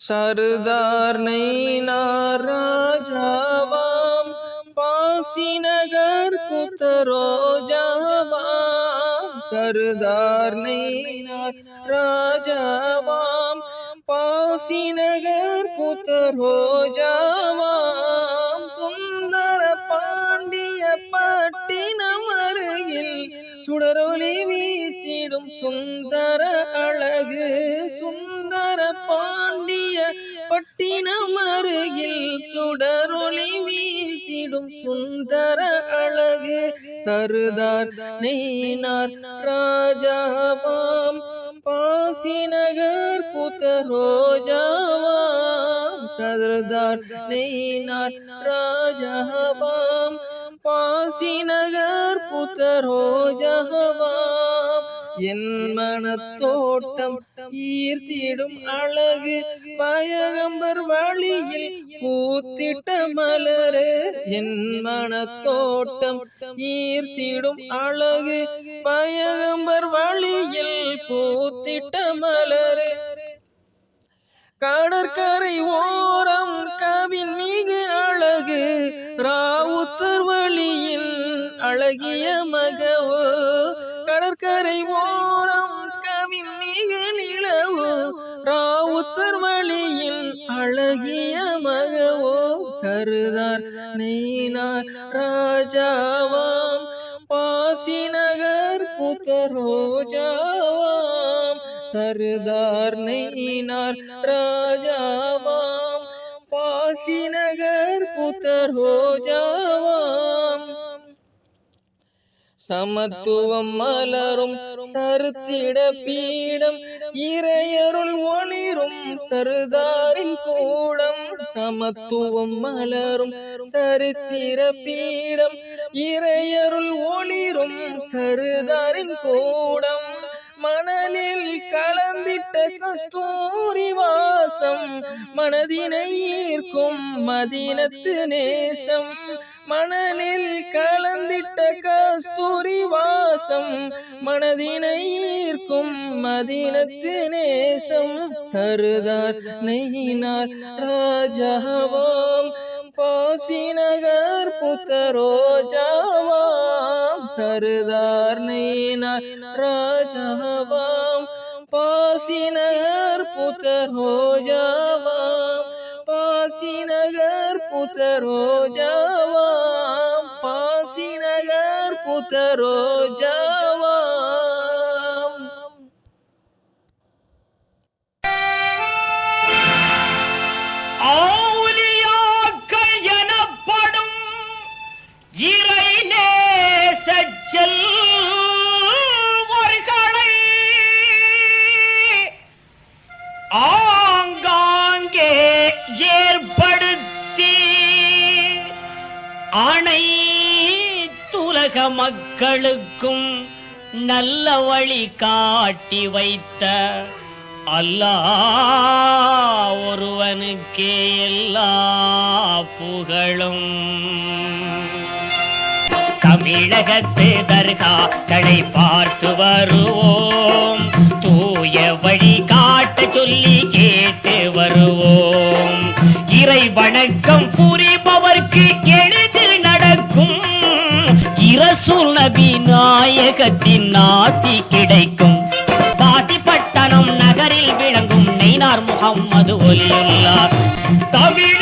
சர்தார் நைனார் ராஜாவாம் பாசிநகர் புத்தரோஜாவாம் சர்தார் நைனார் ராஜாவாம் பாசிநகர் புத்தரோஜாவாம். சுடரொளி வீசிடும் சுந்தர அழகு சுந்தர பாண்டிய பட்டினம் அருகில் சுடரொளி வீசிடும் சுந்தர அழகு. சருதார் நெய்னார் ராஜாவாம் பாசிநகர் புத்தரோஜாவாம். சருதார் நெய்னார் ராஜாவாம் பாசி பாசிநகர் புத்தரோஜாவாம் என் மனத்தோட்டம் ஈர்த்திடும் அழகு பயகம்பர் வழியில் பூத்திட்ட மலரு. என் மனத்தோட்டம் ஈர்த்திடும் அழகு பயகம்பர் வழியில் பூத்திட்ட மலரு. கடற்கரை ஓரம் கவின் மிகு அழகு. ராவுத்தர் அழகிய மகவோ கடற்கரை ஓரம் கவின் மிகு ராவுத்தர் வழியின் அழகிய மகவோ சர்தார் நெய்னார் ராஜாவாம் பாசிநகர் புத்தரோஜாவாம் சர்தார் நெய்னார் ராஜாவாம் பாசிநகர் புத்தரோஜாவாம். சமத்துவம் மலரும் சருத்திட பீடம் இறையருள் ஒளிரும் சருதாரின் கூடம். சமத்துவம் மலரும் சரித்திர பீடம் இறையருள் ஒளிரும் சருதாரின் கூடம். மணலில் கலந்திட்ட கஸ்தூரி வாசம் மனதினை ஈர்க்கும் மதினத்து நேசம் மணலில் கலந்திட்ட கஸ்தூரி வாசம் மனதினை ஈர்க்கும் மதினத்து நேசம். சருதார் நெய்னார் ராஜாவாம் பாசிநகர் புத்தரோஜாவாம் சர்தார் நைனா ராஜாவாம் பாசிநகர் புத்தரோஜாவாம் பாசிநகர் புத்தரோஜாவாம் பாசிநகர் புத்தரோஜாவாம். ஏற்படுத்தி அனைத்துலக மக்களுக்கும் நல்ல வழி காட்டி வைத்த அல்லா ஒருவனுக்கே எல்லா புகழும். தமிழகத்து தர்காக்களை பார்த்து வருவோம். தூய தேகத்தின் ஆசி கிடைக்கும். பாசிப்பட்டணம் நகரில் விளங்கும் நெய்னார் முகம் முகம்மது ஒலியுள்ளார். தமிழ்